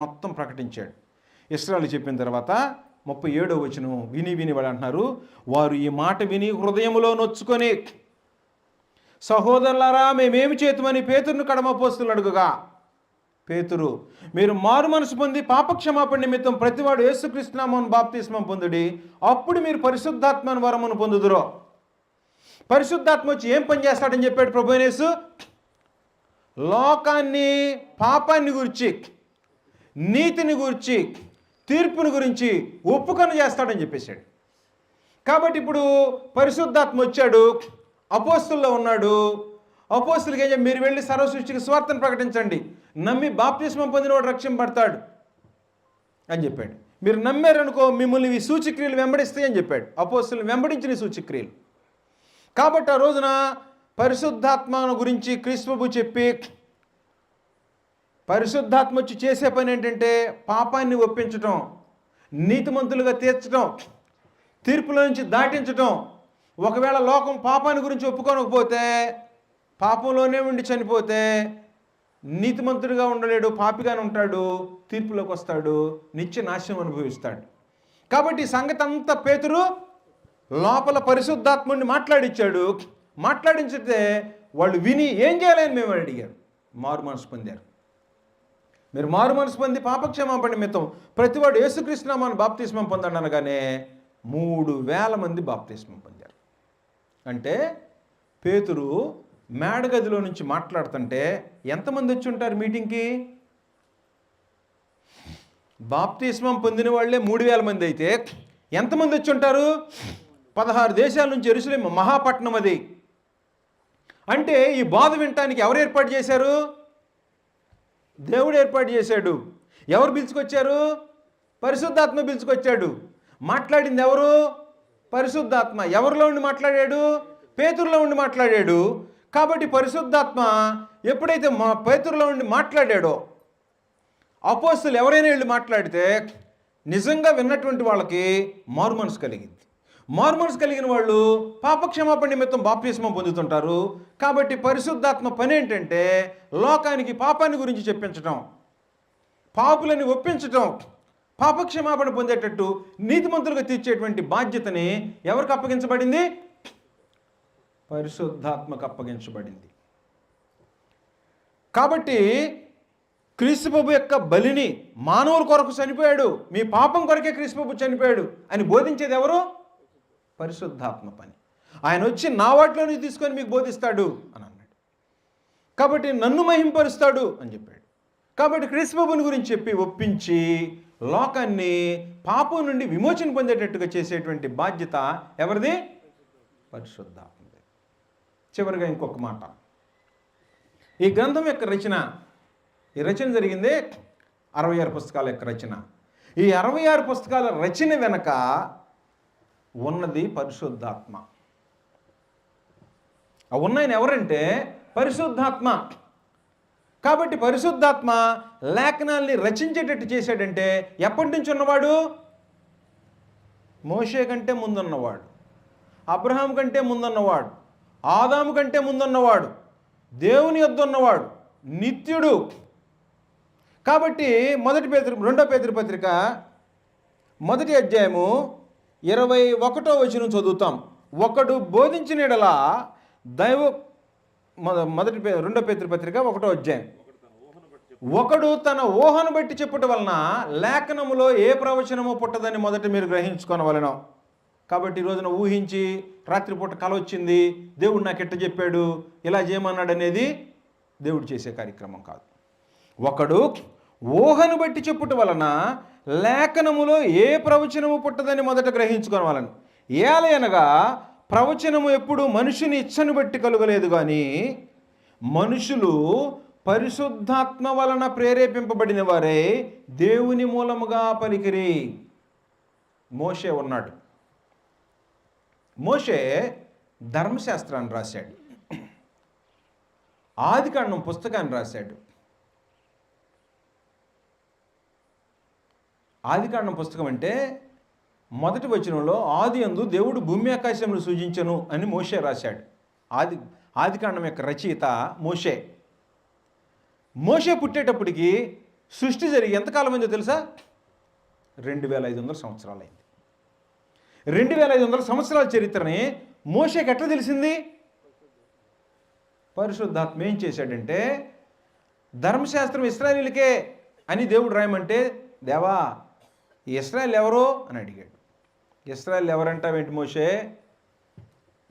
మొత్తం ప్రకటించాడు. ఇస్రాయల్ చెప్పిన తర్వాత ముప్పై ఏడో వచనం విని విని వాడు అంటున్నారు వారు ఈ మాట విని హృదయంలో నొచ్చుకొని సహోదరులారా మేమేమి చేతుమని పేతురును కడమపోస్తులు అడుగుగా? పేతురు మీరు మారు మనసు పొంది పాపక్షమాపణ నిమిత్తం ప్రతివాడు యేసుకృష్ణనామను బాప్తిస్మం పొందుడి. అప్పుడు మీరు పరిశుద్ధాత్మను వరమును పొందుదురో. పరిశుద్ధాత్మ వచ్చి ఏం పని చేస్తాడని చెప్పాడు ప్రభునేసు లోకాన్ని పాపాన్ని గురించి నీతిని గురించి తీర్పుని గురించి ఒప్పుకొని చేస్తాడని చెప్పేశాడు. కాబట్టి ఇప్పుడు పరిశుద్ధాత్మ వచ్చాడు అపోస్తుల్లో ఉన్నాడు. అపోస్తులకి ఏం మీరు వెళ్ళి సర్వసృష్టికి స్వార్థను ప్రకటించండి. నమ్మి బాప్తిస్మం పొందినవాడు రక్షింపడతాడు అని చెప్పాడు. మీరు నమ్మారనుకో మిమ్మల్ని ఈ సూచిక్రియలు వెంబడిస్తాయి అని చెప్పాడు. అపోస్తులు వెంబడించిన సూచిక్రియలు. కాబట్టి ఆ రోజున పరిశుద్ధాత్మను గురించి క్రీస్తువు చెప్పి పరిశుద్ధాత్మ వచ్చి చేసే పని ఏంటంటే పాపాన్ని ఒప్పించటం నీతిమంతులుగా తీర్చడం తీర్పుల నుంచి దాటించటం. ఒకవేళ లోకం పాపాన్ని గురించి ఒప్పుకోనకపోతే పాపంలోనే ఉండి చనిపోతే నీతిమంతుడిగా ఉండలేడు పాపిగానే ఉంటాడు తీర్పులోకి వస్తాడు నిత్య నాశనం అనుభవిస్తాడు. కాబట్టి సంగతి అంతా పేతురు లోపల పరిశుద్ధాత్ముడిని మాట్లాడించాడు మాట్లాడించితే వాళ్ళు విని ఏం చేయలేని మేము అడిగారు. మారు మనసు పొందారు. మీరు మారు మనసు పొంది పాపక్షమాపణ నిమిత్తం ప్రతివాడు యేసుకృష్ణనామాన్ని బాప్తిస్మం పొందండి అనగానే మూడు వేల మంది బాప్తిస్మం పొందారు. అంటే పేతురు మేడగదిలో నుంచి మాట్లాడుతుంటే ఎంతమంది వచ్చి ఉంటారు మీటింగ్కి? బాప్తిస్మం పొందిన వాళ్ళే మూడు వేల మంది అయితే ఎంతమంది వచ్చి ఉంటారు? పదహారు దేశాల నుంచి ఎరుసలేం మహాపట్నం అది. అంటే ఈ బాధ వినటానికి ఎవరు ఏర్పాటు చేశారు? దేవుడు ఏర్పాటు చేశాడు. ఎవరు పిలుచుకొచ్చారు? పరిశుద్ధాత్మ పిలుచుకొచ్చాడు. మాట్లాడింది ఎవరు? పరిశుద్ధాత్మ. ఎవరిలో ఉండి మాట్లాడాడు? పేతురులో ఉండి మాట్లాడాడు. కాబట్టి పరిశుద్ధాత్మ ఎప్పుడైతే మా పేతురులో ఉండి మాట్లాడాడో అపోస్తులు ఎవరైనా వెళ్ళి మాట్లాడితే నిజంగా విన్నటువంటి వాళ్ళకి మారు మనసు కలిగింది. మార్మన్స్ కలిగిన వాళ్ళు పాపక్షమాపణ నిమిత్తం బాప్తిస్మం పొందుతుంటారు. కాబట్టి పరిశుద్ధాత్మ పని ఏంటంటే లోకానికి పాపాన్ని గురించి చెప్పించటం పాపులని ఒప్పించటం పాపక్షమాపణ పొందేటట్టు నీతిమంతులుగా తీర్చేటువంటి బాధ్యతని ఎవరికి అప్పగించబడింది? పరిశుద్ధాత్మకు అప్పగించబడింది. కాబట్టి క్రీస్తుబాబు యొక్క బలిని మానవుల కొరకు చనిపోయాడు. మీ పాపం కొరకే క్రీస్తుబాబు చనిపోయాడు అని బోధించేది ఎవరు? పరిశుద్ధాత్మ పని. ఆయన వచ్చి నా వాటిలోని తీసుకొని మీకు బోధిస్తాడు అని అన్నాడు. కాబట్టి నన్ను మహింపరుస్తాడు అని చెప్పాడు. కాబట్టి క్రీస్తుప్రభుని గురించి చెప్పి ఒప్పించి లోకాన్ని పాపం నుండి విమోచన పొందేటట్టుగా చేసేటువంటి బాధ్యత ఎవరిది? పరిశుద్ధాత్మది. చివరిగా ఇంకొక మాట. ఈ గ్రంథం యొక్క రచన ఈ రచన జరిగిందే అరవై ఆరు పుస్తకాల యొక్క రచన. ఈ అరవై ఆరు పుస్తకాల రచన వెనక ఉన్నది పరిశుద్ధాత్మ. ఆ ఉన్నాయన ఎవరంటే పరిశుద్ధాత్మ. కాబట్టి పరిశుద్ధాత్మ లేఖనాల్ని రచించేటట్టు చేశాడంటే ఎప్పటి నుంచి ఉన్నవాడు? మోషే కంటే ముందున్నవాడు. అబ్రహాం కంటే ముందున్నవాడు. ఆదాము కంటే ముందున్నవాడు. దేవుని యొద్ద ఉన్నవాడు. నిత్యుడు. కాబట్టి మొదటి పేదరి రెండో పేదరి పత్రిక మొదటి అధ్యాయము ఇరవై ఒకటో వచనం చదువుతాం. ఒకడు బోధించిన ఎడలా దైవ మొద మొదటి రెండో పేదరి పత్రిక ఒకటో అధ్యాయం. ఒకడు తన ఊహను బట్టి చెప్పుట వలన లేఖనములో ఏ ప్రవచనము పుట్టదని మొదట మీరు గ్రహించుకోనవలెను. కాబట్టి ఈ రోజున ఊహించి రాత్రిపూట కల వచ్చింది దేవుడు నాకు ఎట్ట చెప్పాడు ఇలా చేయమన్నాడు అనేది దేవుడు చేసే కార్యక్రమం కాదు. ఒకడు ఊహను బట్టి చెప్పుట వలన లేఖనములో ఏ ప్రవచనము పుట్టదని మొదట గ్రహించుకోవాలని ఏలయనగా ప్రవచనము ఎప్పుడు మనుషుని ఇచ్చను బట్టి కలుగలేదు కానీ మనుషులు పరిశుద్ధాత్మ వలన ప్రేరేపింపబడిన వారే దేవుని మూలముగా పలికిరి మోషే ఉన్నాడు. మోషే ధర్మశాస్త్రాన్ని రాశాడు. ఆదికాండం పుస్తకాన్ని రాశాడు. ఆదికాండం పుస్తకం అంటే మొదటి వచనంలో ఆది అందు దేవుడు భూమి ఆకాశములు సూచించను అని మోషే రాశాడు. ఆది ఆదికాండం యొక్క రచయిత మోషే. మోషే పుట్టేటప్పటికి సృష్టి జరిగి ఎంతకాలం అయిందో తెలుసా? రెండు వేల ఐదు వందల సంవత్సరాలు అయింది రెండు వేల ఐదు వందల సంవత్సరాల చరిత్రని మోషేకి ఎట్లా తెలిసింది? పరిశుద్ధాత్మ ఏం చేశాడంటే ధర్మశాస్త్రం ఇస్రాయలీలకే అని దేవుడు రాయమంటే దేవా ఇస్రాయల్ ఎవరు అని అడిగాడు. ఇస్రాయల్ ఎవరంటావేంటి మోషే?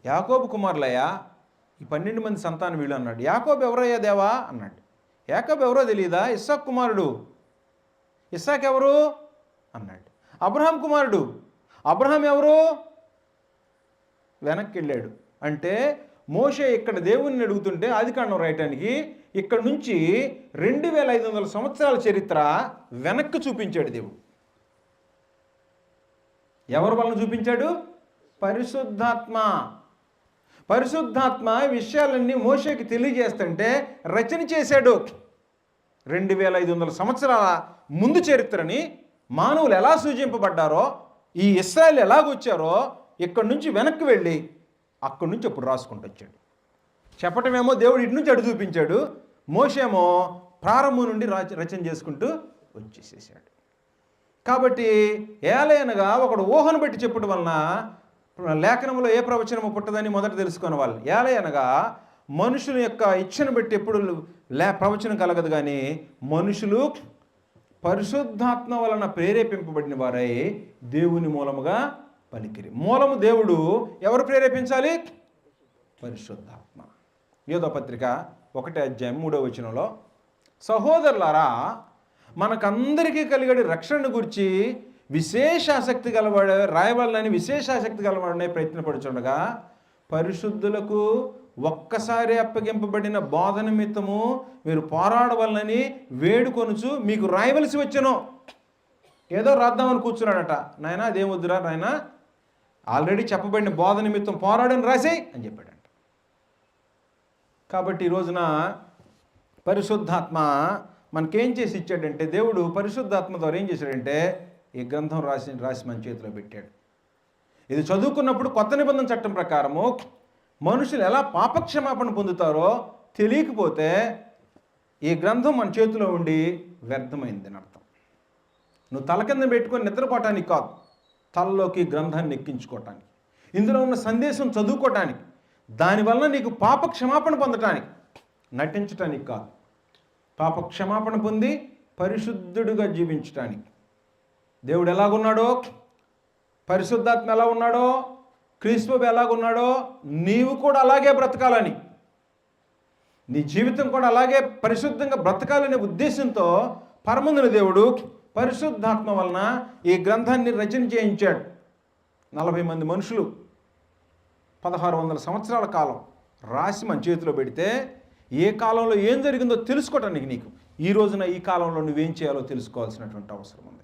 యాకోబు కుమారులయ్యా ఈ పన్నెండు మంది సంతానం వీళ్ళు అన్నాడు. యాకోబు ఎవరయ్యా దేవా? అన్నాడు. యాకోబు ఎవరో తెలియదా ఇస్సాక్ కుమారుడు. ఇస్సాక్ ఎవరు? అన్నాడు. అబ్రహాం కుమారుడు. అబ్రహాం ఎవరు? వెనక్కి వెళ్ళాడు. అంటే మోషే ఇక్కడ దేవుణ్ణి అడుగుతుంటే ఆదికాండం రాయటానికి ఇక్కడ నుంచి రెండు వేల ఐదు వందల సంవత్సరాల చరిత్ర వెనక్కి చూపించాడు దేవుడు. ఎవరి వలన చూపించాడు? పరిశుద్ధాత్మ. పరిశుద్ధాత్మ విషయాలన్నీ మోషేకి తెలియజేస్తుంటే రచన చేశాడు. రెండు వేల ఐదు వందల సంవత్సరాల ముందు చరిత్రని మానవులు ఎలా సూచింపబడ్డారో ఈ ఇస్రాయల్ ఎలాగొచ్చారో ఇక్కడి నుంచి వెనక్కి వెళ్ళి అక్కడి నుంచి అప్పుడు రాసుకుంటూ వచ్చాడు. చెప్పటమేమో దేవుడు ఇటు నుంచి అడు చూపించాడు. మోషేమో ప్రారంభం నుండి రచన చేసుకుంటూ వచ్చేసేసాడు. కాబట్టి ఏలైనగా ఒకడు ఊహను బట్టి చెప్పడం వలన లేఖనంలో ఏ ప్రవచనము పుట్టదని మొదట తెలుసుకునే వాళ్ళు. ఏలయనగా మనుషుల యొక్క ఇచ్చను బట్టి ఎప్పుడు లే ప్రవచనం కలగదు కానీ మనుషులు పరిశుద్ధాత్మ వలన ప్రేరేపింపబడిన వారై దేవుని మూలముగా పలికిరి. మూలము దేవుడు ఎవరు ప్రేరేపించాలి? పరిశుద్ధాత్మ. యోధపత్రిక ఒకటే అధ్యాయం మూడో వచనంలో సహోదరులారా మనకందరికీ కలిగడి రక్షణను గురించి విశేష ఆసక్తి గలవాడ రాయవాలని విశేష ఆసక్తి గలవాడనే ప్రయత్నపడుచుండగా పరిశుద్ధులకు ఒక్కసారి అప్పగింపబడిన బోధ నిమిత్తము మీరు పోరాడవలనని వేడుకొనుచు మీకు రాయవలసి వచ్చాను. ఏదో రాద్దామని కూర్చున్నాడట. నాయన అదేమొద్దురా నాయన? ఆల్రెడీ చెప్పబడిన బోధ నిమిత్తం పోరాడని రాసేయ్ అని చెప్పాడంట. కాబట్టి ఈ రోజున పరిశుద్ధాత్మ మనకేం చేసి ఇచ్చాడంటే దేవుడు పరిశుద్ధాత్మ ద్వారా ఏం చేశాడంటే ఈ గ్రంథం రాసి రాసి మన చేతిలో పెట్టాడు. ఇది చదువుకున్నప్పుడు కొత్త నిబంధన చట్టం ప్రకారము మనుషులు ఎలా పాపక్షమాపణ పొందుతారో తెలియకపోతే ఈ గ్రంథం మన చేతిలో ఉండి వ్యర్థమైంది అని అర్థం. నువ్వు తల కింద పెట్టుకొని నిద్రపోవటానికి కాదు తలలోకి గ్రంథాన్ని ఎక్కించుకోవటానికి ఇందులో ఉన్న సందేశం చదువుకోవటానికి దానివల్ల నీకు పాప క్షమాపణ పొందటానికి నటించటానికి కాదు. పాప క్షమాపణ పొంది పరిశుద్ధుడుగా జీవించటానికి. దేవుడు ఎలాగున్నాడో? పరిశుద్ధాత్మ ఎలా ఉన్నాడో? క్రీస్తు ఎలాగున్నాడో? నీవు కూడా అలాగే బ్రతకాలని. నీ జీవితం కూడా అలాగే పరిశుద్ధంగా బ్రతకాలనే ఉద్దేశంతో పరమందుని దేవుడు పరిశుద్ధాత్మ వలన ఈ గ్రంథాన్ని రచన చేయించాడు. నలభై మంది మనుషులు పదహారు వందల సంవత్సరాల కాలం రాసి మన చేతిలో పెడితే ఏ కాలంలో ఏం జరిగిందో తెలుసుకోవటానికి నీకు. ఈ రోజున ఈ కాలంలో నువ్వేం చేయాలో తెలుసుకోవాల్సినటువంటి అవసరం ఉంది.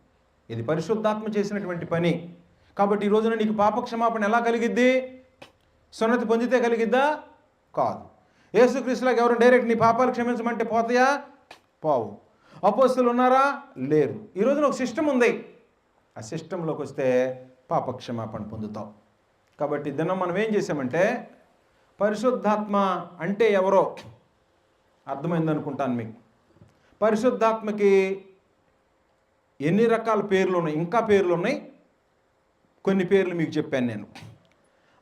ఇది పరిశుద్ధాత్మ చేసినటువంటి పని. కాబట్టి ఈ రోజున నీకు పాప క్షమాపణ ఎలా కలిగిద్ది? సున్నతి పొందితే కలిగిద్దా? కాదు. యేసుక్రీస్తులకు ఎవరు డైరెక్ట్ నీ పాపాలు క్షమించమంటే పోతాయా? పోవు. అపోస్తులు ఉన్నారా? లేరు. ఈ రోజున ఒక సిస్టమ్ ఉంది. ఆ సిస్టంలోకి వస్తే పాప క్షమాపణ పొందుతావు. కాబట్టి దినం మనం ఏం చేసామంటే పరిశుద్ధాత్మ అంటే ఎవరో అర్థమైంది అనుకుంటాను మీకు. పరిశుద్ధాత్మకి ఎన్ని రకాల పేర్లు ఉన్నాయి? ఇంకా పేర్లు ఉన్నాయి. కొన్ని పేర్లు మీకు చెప్పాను నేను.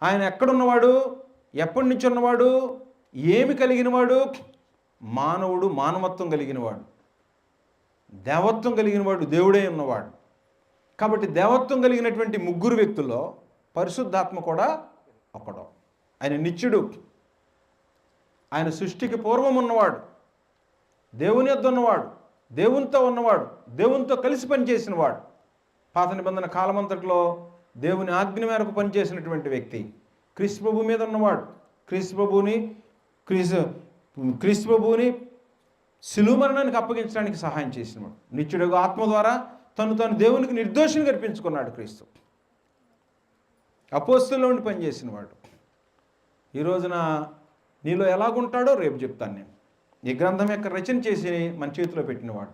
ఆయన ఎక్కడున్నవాడు? ఎప్పటి నుంచి ఉన్నవాడు? ఏమి కలిగినవాడు? మానవుడు మానవత్వం కలిగినవాడు. దేవత్వం కలిగినవాడు దేవుడే ఉన్నవాడు. కాబట్టి దేవత్వం కలిగినటువంటి ముగ్గురు వ్యక్తుల్లో పరిశుద్ధాత్మ కూడా ఒకడు. ఆయన నిత్యుడు. ఆయన సృష్టికి పూర్వం ఉన్నవాడు దేవుని యొద్ ఉన్నవాడు దేవునితో ఉన్నవాడు దేవునితో కలిసి పనిచేసినవాడు. పాత నిబంధన కాలమంతట్లో దేవుని ఆజ్ఞ మేరకు పనిచేసినటువంటి వ్యక్తి క్రీస్తుప్రభు మీద ఉన్నవాడు. క్రీస్తు ప్రభువుని క్రీస్తు క్రీస్తు ప్రభువుని శిలువ మరణానికి అప్పగించడానికి సహాయం చేసినవాడు. నిత్యుడు ఆత్మ ద్వారా తను తను దేవునికి నిర్దోషం కల్పించుకున్నాడు క్రీస్తు. అపోస్తుల్లో ఉండి పనిచేసినవాడు. ఈ రోజున నీలో ఎలాగుంటాడో రేపు చెప్తాను నేను. ఈ గ్రంథం యొక్క రచన చేసి మన చేతిలో పెట్టినవాడు.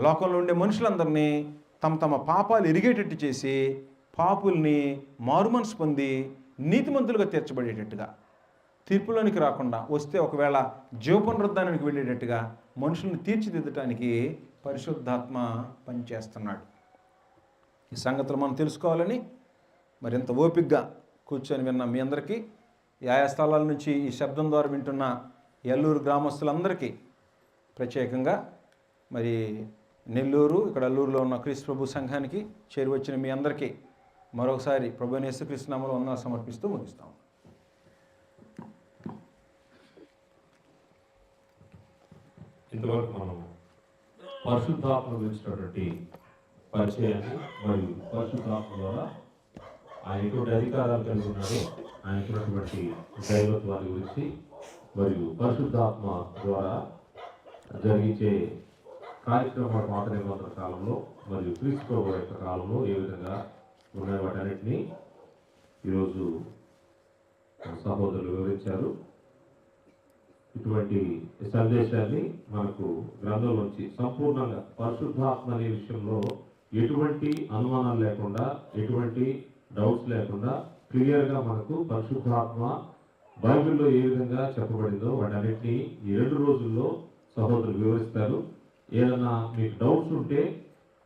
లోకంలో ఉండే మనుషులందరినీ తమ తమ పాపాలు ఎరిగేటట్టు చేసి పాపుల్ని మారుమనసు పొంది నీతిమంతులుగా తీర్చబడేటట్టుగా. తీర్పులోనికి రాకుండా వస్తే ఒకవేళ జీవపునరుద్ధానానికి వెళ్ళేటట్టుగా మనుషుల్ని తీర్చిదిద్దటానికి పరిశుద్ధాత్మ పనిచేస్తున్నాడు. ఈ సంగతులు మనం తెలుసుకోవాలని మరింత ఓపికగా కూర్చొని విన్న మీ అందరికీ ఆయా స్థలాల నుంచి ఈ శబ్దం ద్వారా వింటున్న ఎల్లూరు గ్రామస్తులందరికీ ప్రత్యేకంగా మరి నెల్లూరు ఇక్కడ అల్లూరులో ఉన్న క్రీస్తు ప్రభు సంఘానికి చేరువచ్చిన మీ అందరికీ మరొకసారి ప్రభు యేసుక్రీస్తునామలో వందనాలు సమర్పిస్తూ ముగిస్తాం. ఇంతవరకు మనం పరిశుద్ధాత్మ గురించినటువంటి పరిచయాన్ని మరియు పరిశుద్ధాత్మ ద్వారా ఆయన ఎటువంటి అధికారాలు కలిగి ఉన్నాడో. ఆయనకున్నటువంటి దైవత్వాన్ని గురించి మరియు పరిశుద్ధాత్మ ద్వారా జరిగించే కార్యక్రమాలు పాత నిబంధన కాలంలో మరియు క్రీస్తు యొక్క కాలంలో ఏ విధంగా ఉన్నాయి వాటన్నిటినీ ఈరోజు సహోదరులు వివరించారు. ఇటువంటి సందేశాన్ని మనకు గ్రంథంలోంచి సంపూర్ణంగా పరిశుద్ధాత్మ అనే విషయంలో ఎటువంటి అనుమానాలు లేకుండా ఎటువంటి డౌట్స్ లేకుండా క్లియర్గా మనకు పరిశుద్ధాత్మ బైబిల్లో ఏ విధంగా చెప్పబడిందో వాటన్నిటిని ఈ రెండు రోజుల్లో సహోదరులు వివరిస్తారు. ఏదైనా మీకు డౌట్స్ ఉంటే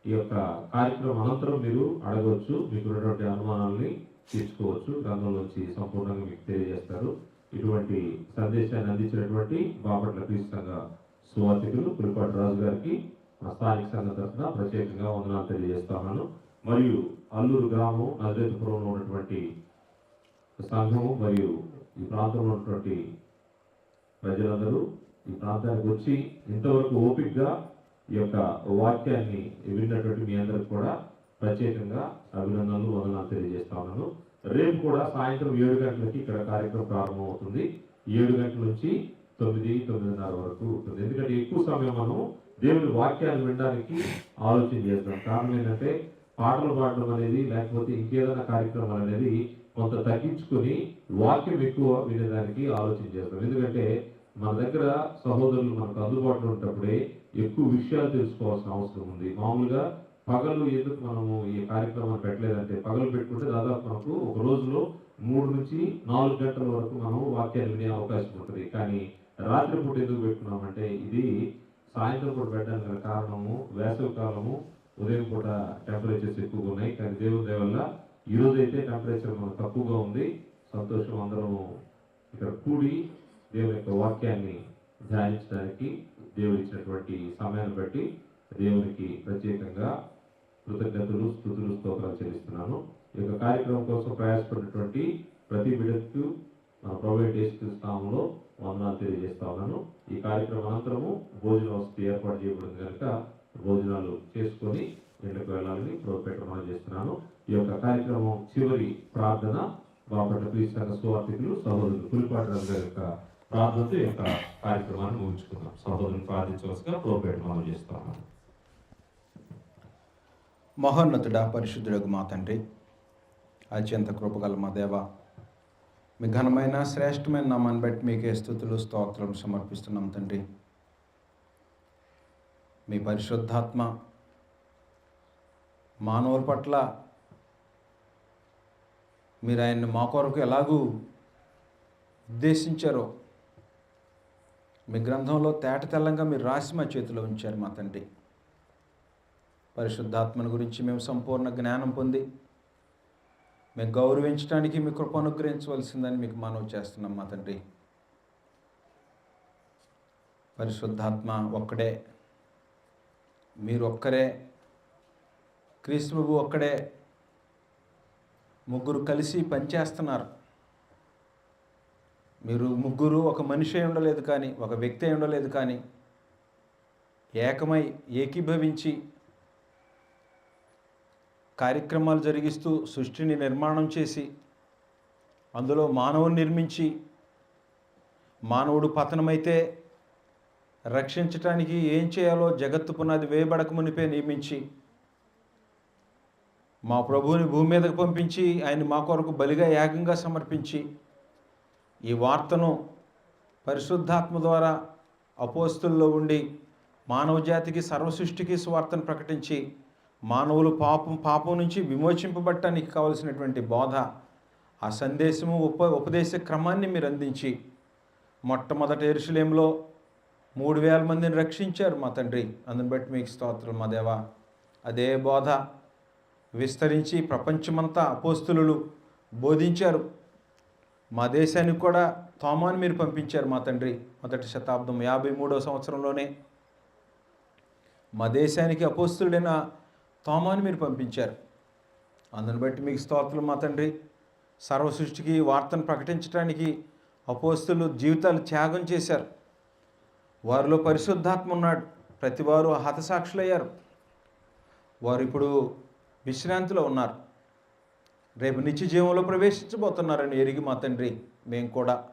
ఈ యొక్క కార్యక్రమం అనంతరం మీరు అడగవచ్చు మీకు ఉన్నటువంటి అనుమానాల్ని తీసుకోవచ్చు గ్రంథంలోంచి సంపూర్ణంగా మీకు తెలియజేస్తారు. ఇటువంటి సందేశాన్ని అందించినటువంటి బాపట్ల క్రీస్తు సంఘ సువార్థికులు పులిపాటి రాజు గారికి మా స్థానిక సంఘం తరఫున ప్రత్యేకంగా వందనాలు తెలియజేస్తున్నాను. మరియు అల్లూరు గ్రామం నజరేతపురంలో ఉన్నటువంటి సంఘము మరియు ఈ ప్రాంతంలో ఉన్నటువంటి ప్రజలందరూ ఈ ప్రాంతానికి వచ్చి ఇంతవరకు ఓపికగా ఈ యొక్క వాక్యాన్ని విన్నటువంటి మీ అందరికి కూడా ప్రత్యేకంగా అభినందనలు వందనాలు తెలియజేస్తా ఉన్నాను. రేపు కూడా సాయంత్రం ఏడు గంటలకి ఇక్కడ కార్యక్రమం ప్రారంభమవుతుంది. ఏడు గంటల నుంచి తొమ్మిది తొమ్మిదిన్నర వరకు ఉంటుంది. ఎందుకంటే ఎక్కువ సమయం మనం దేవుని వాక్యాలు వినడానికి ఆలోచన చేస్తాం. కారణం ఏంటంటే పాటలు పాడడం అనేది లేకపోతే ఇంకేదైనా కార్యక్రమం అనేది కొంత తగ్గించుకొని వాక్యం ఎక్కువ వినేదానికి ఆలోచన చేస్తాం. ఎందుకంటే మన దగ్గర సహోదరులు మనకు అందుబాటులో ఉన్నప్పుడే ఎక్కువ విషయాలు తెలుసుకోవాల్సిన అవసరం ఉంది. మామూలుగా పగలు ఎందుకు మనము ఈ కార్యక్రమాన్ని పెట్టలేదంటే పగలు పెట్టుకుంటే దాదాపు మనకు ఒక రోజులో మూడు నుంచి నాలుగు గంటల వరకు మనం వాక్యాలు వినే అవకాశం ఉంటుంది. కానీ రాత్రి పూట ఎందుకు పెట్టుకున్నామంటే ఇది సాయంత్రం పూట పెట్టడానికి కారణము వేసవి కాలము ఉదయం పూట టెంపరేచర్స్ ఎక్కువగా ఉన్నాయి. కానీ దేవుని దయ వల్ల అయితే టెంపరేచర్ మనకు తక్కువగా ఉంది. సంతోషం అందరం ఇక్కడ కూడి దేవుని యొక్క వాక్యాన్ని ధ్యానించడానికి దేవుడు ఇచ్చినటువంటి సమయాన్ని బట్టి దేవునికి ప్రత్యేకంగా కృతజ్ఞతలు స్థుతులు స్తోత్రాలు చెల్లిస్తున్నాను. ఈ యొక్క కార్యక్రమం కోసం ప్రయాసపడినటువంటి ప్రతి బిడ్డకు మన ప్రొవైడ్ స్థానంలో వందనాలు తెలియజేస్తా ఉన్నాను. ఈ కార్యక్రమం అనంతరము భోజన వసతి ఏర్పాటు చేయబడింది కనుక భోజనాలు చేసుకొని ఇళ్ళకు వెళ్ళాలని పెట్టమని చేస్తున్నాను. ఈ యొక్క కార్యక్రమం చివరి ప్రార్థన. బాపట్ల క్రీస్తక సువార్థికులు సహోదరులు పులిపాటి గారి యొక్క ప్రార్థనతో యొక్క కార్యక్రమాన్ని ముగించుకున్నాం సహోదరుని ప్రార్థించవలసిగా ప్రోపేట చేస్తున్నాను. మహోన్నతుడ పరిశుద్ధుడకు మా తండ్రి. అత్యంత కృపగల మా దేవ మీ ఘనమైన శ్రేష్టమైన నామాన్ని బట్టి మీకే స్థుతులు స్తోత్రం సమర్పిస్తున్నాం తండ్రి. మీ పరిశుద్ధాత్మ మానవుల పట్ల మీరు ఆయన్ని మా కొరకు ఎలాగూ ఉద్దేశించారో మీ గ్రంథంలో తేట తెల్లంగా మీరు రాసి మా చేతిలో ఉంచారు మా తండ్రి. పరిశుద్ధాత్మను గురించి మేము సంపూర్ణ జ్ఞానం పొంది మేము గౌరవించడానికి మీ కృప అనుగ్రహించవలసిందని మీకు మనవి చేస్తున్నాం మా తండ్రి. పరిశుద్ధాత్మ ఒక్కడే మీరు ఒక్కరే క్రీస్తుబు ఒక్కడే ముగ్గురు కలిసి పనిచేస్తున్నారు. మీరు ముగ్గురు ఒక మనిషి ఉండలేదు కానీ ఒక వ్యక్తి ఉండలేదు కానీ ఏకమై ఏకీభవించి కార్యక్రమాలు జరిగిస్తూ సృష్టిని నిర్మాణం చేసి అందులో మానవుని నిర్మించి మానవుడు పతనమైతే రక్షించటానికి ఏం చేయాలో జగత్తు పునాది వేయబడక మునిపే నియమించి మా ప్రభువుని భూమి మీదకు పంపించి ఆయన మా కొరకు బలిగా యాగంగా సమర్పించి ఈ వార్తను పరిశుద్ధాత్మ ద్వారా అపోస్తుల్లో ఉండి మానవ జాతికి సర్వసృష్టికి స్వార్థను ప్రకటించి మానవులు పాపం పాపం నుంచి విమోచింపబట్టడానికి కావలసినటువంటి బోధ ఆ సందేశము ఉప ఉపదేశ క్రమాన్ని మీరు అందించి మొట్టమొదటి ఎరుసలేంలో మూడు వేల మందిని రక్షించారు మా తండ్రి. అందుని బట్టి మీకు స్తోత్రం మా దేవా. అదే బోధ విస్తరించి ప్రపంచమంతా అపోస్తులు బోధించారు. మా దేశానికి కూడా తోమాను మీరు పంపించారు మా తండ్రి. మొదటి శతాబ్దం యాభై మూడవ సంవత్సరంలోనే మా దేశానికి అపోస్తుడైన తోమాను మీరు పంపించారు. అందుని బట్టి మీకు స్తోత్రం మా తండ్రి. సర్వసృష్టికి వార్తను ప్రకటించడానికి అపోస్తులు జీవితాలు త్యాగం చేశారు. వారిలో పరిశుద్ధాత్మ ఉన్నాడు. ప్రతి వారు హతసాక్షులయ్యారు. వారు ఇప్పుడు విశ్రాంతిలో ఉన్నారు. రేపు నిత్య జీవంలో ప్రవేశించబోతున్నారని ఎరిగి మా తండ్రి మేము కూడా.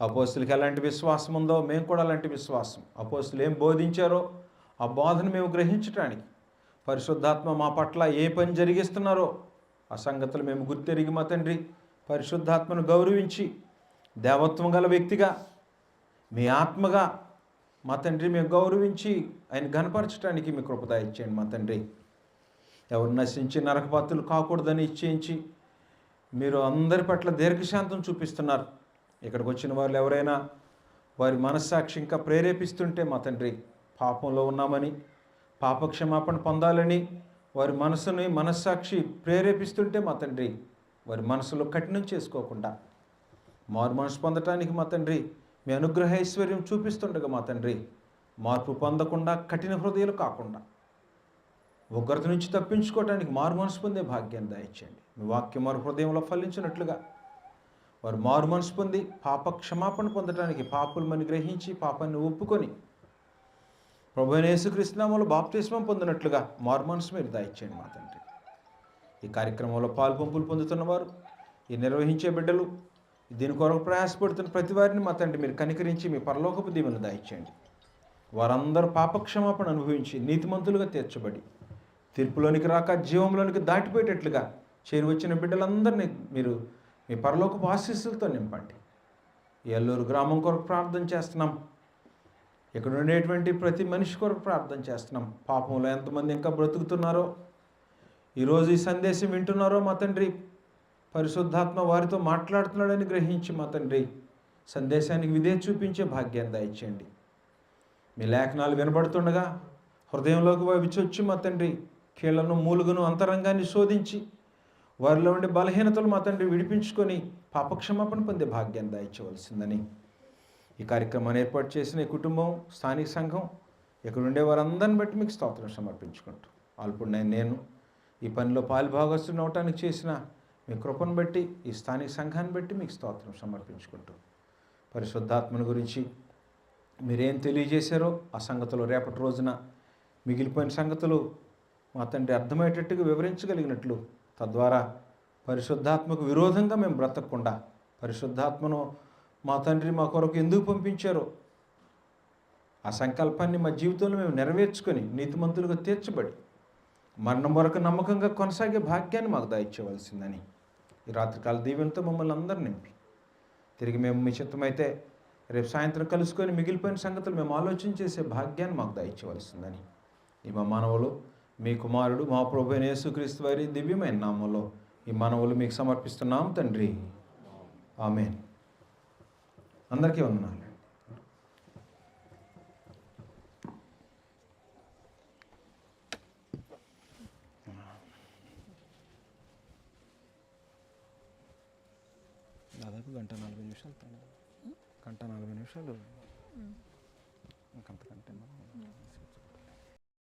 అపోస్తులకి ఎలాంటి విశ్వాసం ఉందో మేము కూడా అలాంటి విశ్వాసం. అపోస్తులు ఏం బోధించారో ఆ బోధను మేము గ్రహించటానికి పరిశుద్ధాత్మ మా పట్ల ఏ పని జరిగిస్తున్నారో ఆ సంగతులు మేము గుర్తెరిగి మా తండ్రి పరిశుద్ధాత్మను గౌరవించి దేవత్వం గల వ్యక్తిగా మీ ఆత్మగా మా తండ్రి మేము గౌరవించి ఆయన గనపరచడానికి మీ కృపద ఇచ్చేయండి మా తండ్రి. ఎవరు నశించి నరకపాత్రులు కాకూడదని ఇచ్చేయించి మీరు అందరి పట్ల దీర్ఘశాంతం చూపిస్తున్నారు. ఇక్కడికి వచ్చిన వాళ్ళు ఎవరైనా వారి మనస్సాక్షి ఇంకా ప్రేరేపిస్తుంటే మా తండ్రి పాపంలో ఉన్నామని పాపక్షమాపణ పొందాలని వారి మనసుని మనస్సాక్షి ప్రేరేపిస్తుంటే మా తండ్రి వారి మనసులో కఠినం చేసుకోకుండా మారు మనసు పొందటానికి మా తండ్రి మీ అనుగ్రహ ఐశ్వర్యం చూపిస్తుండగా మా తండ్రి మార్పు పొందకుండా కఠిన హృదయాలు కాకుండా ఉగ్రత నుంచి తప్పించుకోవడానికి మారు మనసు పొందే భాగ్యాన్ని దయచేయండి. మీ వాక్యం వారి హృదయంలో ఫలించినట్లుగా వారు మారు మనసు పొంది పాప క్షమాపణ పొందడానికి పాపులమని గ్రహించి పాపాన్ని ఒప్పుకొని ప్రభు యేసుకృష్ణామలు బాప్తిస్మం పొందినట్లుగా మారు మనసు మీరు దయచేయండి మా తండ్రి. ఈ కార్యక్రమంలో పాల్పంపులు పొందుతున్నవారు ఈ నిర్వహించే బిడ్డలు దీని కొరకు ప్రయాసపడుతున్న ప్రతి వారిని మా తండ్రి మీరు కనికరించి మీ పరలోకపు దీవెన దయచేయండి వారందరూ పాపక్షమాపణ అనుభవించి నీతిమంతులుగా తీర్చబడి తీర్పులోనికి రాక జీవంలోనికి దాటిపోయేటట్లుగా చేరువచ్చిన బిడ్డలందరినీ మీరు మీ పరలోకపు ఆశీస్సులతో నింపండి. ఎల్లూరు గ్రామం కొరకు ప్రార్థన చేస్తున్నాం. ఇక్కడ ఉండేటువంటి ప్రతి మనిషి కొరకు ప్రార్థన చేస్తున్నాం. పాపంలో ఎంతమంది ఇంకా బ్రతుకుతున్నారో ఈరోజు ఈ సందేశం వింటున్నారో మా తండ్రి? పరిశుద్ధాత్మ వారితో మాట్లాడుతున్నాడని గ్రహించి మా తండ్రి సందేశానికి విధే చూపించే భాగ్యాన్ని దయచేయండి. మీ లేఖనాలు వినబడుతుండగా హృదయంలోకి విచొచ్చి మా తండ్రి కీళ్ళను మూలుగును అంతరంగాన్ని శోధించి వారిలో ఉండే బలహీనతలు మా తండ్రి విడిపించుకొని పాపక్షమాపణ పొందే భాగ్యాన్ని దాయించవలసిందని ఈ కార్యక్రమాన్ని ఏర్పాటు చేసిన ఈ కుటుంబం స్థానిక సంఘం ఇక్కడ ఉండే వారందరిని బట్టి మీకు స్తోత్రం సమర్పించుకుంటూ. అల్పుడు నేను నేను ఈ పనిలో పాలుభాగస్తుని అవటానికి చేసిన మీ కృపను బట్టి ఈ స్థానిక సంఘాన్ని బట్టి మీకు స్తోత్రం సమర్పించుకుంటూ. పరిశుద్ధాత్మని గురించి మీరేం తెలియజేశారో ఆ సంగతులు రేపటి రోజున మిగిలిపోయిన సంగతులు మా తండ్రి అర్థమయ్యేటట్టుగా వివరించగలిగినట్లు తద్వారా పరిశుద్ధాత్మకు విరోధంగా మేము బ్రతకకుండా పరిశుద్ధాత్మను మా తండ్రి మా కొరకు ఎందుకు పంపించారో ఆ సంకల్పాన్ని మా జీవితంలో మేము నెరవేర్చుకొని నీతిమంతులుగా తీర్చబడి మరణం వరకు నమ్మకంగా కొనసాగే భాగ్యాన్ని మాకు దయచేయవలసిందని ఈ రాత్రికాల దీవెనతో మమ్మల్ని అందరు నింపి. తిరిగి మేము మీ చిత్తమైతే రేపు సాయంత్రం కలుసుకొని మిగిలిపోయిన సంగతులు మేము ఆలోచన చేసే భాగ్యాన్ని మాకు దయచేవలసిందని ఈ మా మనవులు మీ కుమారుడు మా ప్రభు యేసుక్రీస్తు వారి దివ్యమైన నామంలో ఈ మనవులు మీకు సమర్పిస్తున్నాం తండ్రి. ఆమెన్. అందరికీ వందనాలు. గంట నలభై నిమిషాలు గంట నలభై నిమిషాలు ఇంకంతకంటే మనం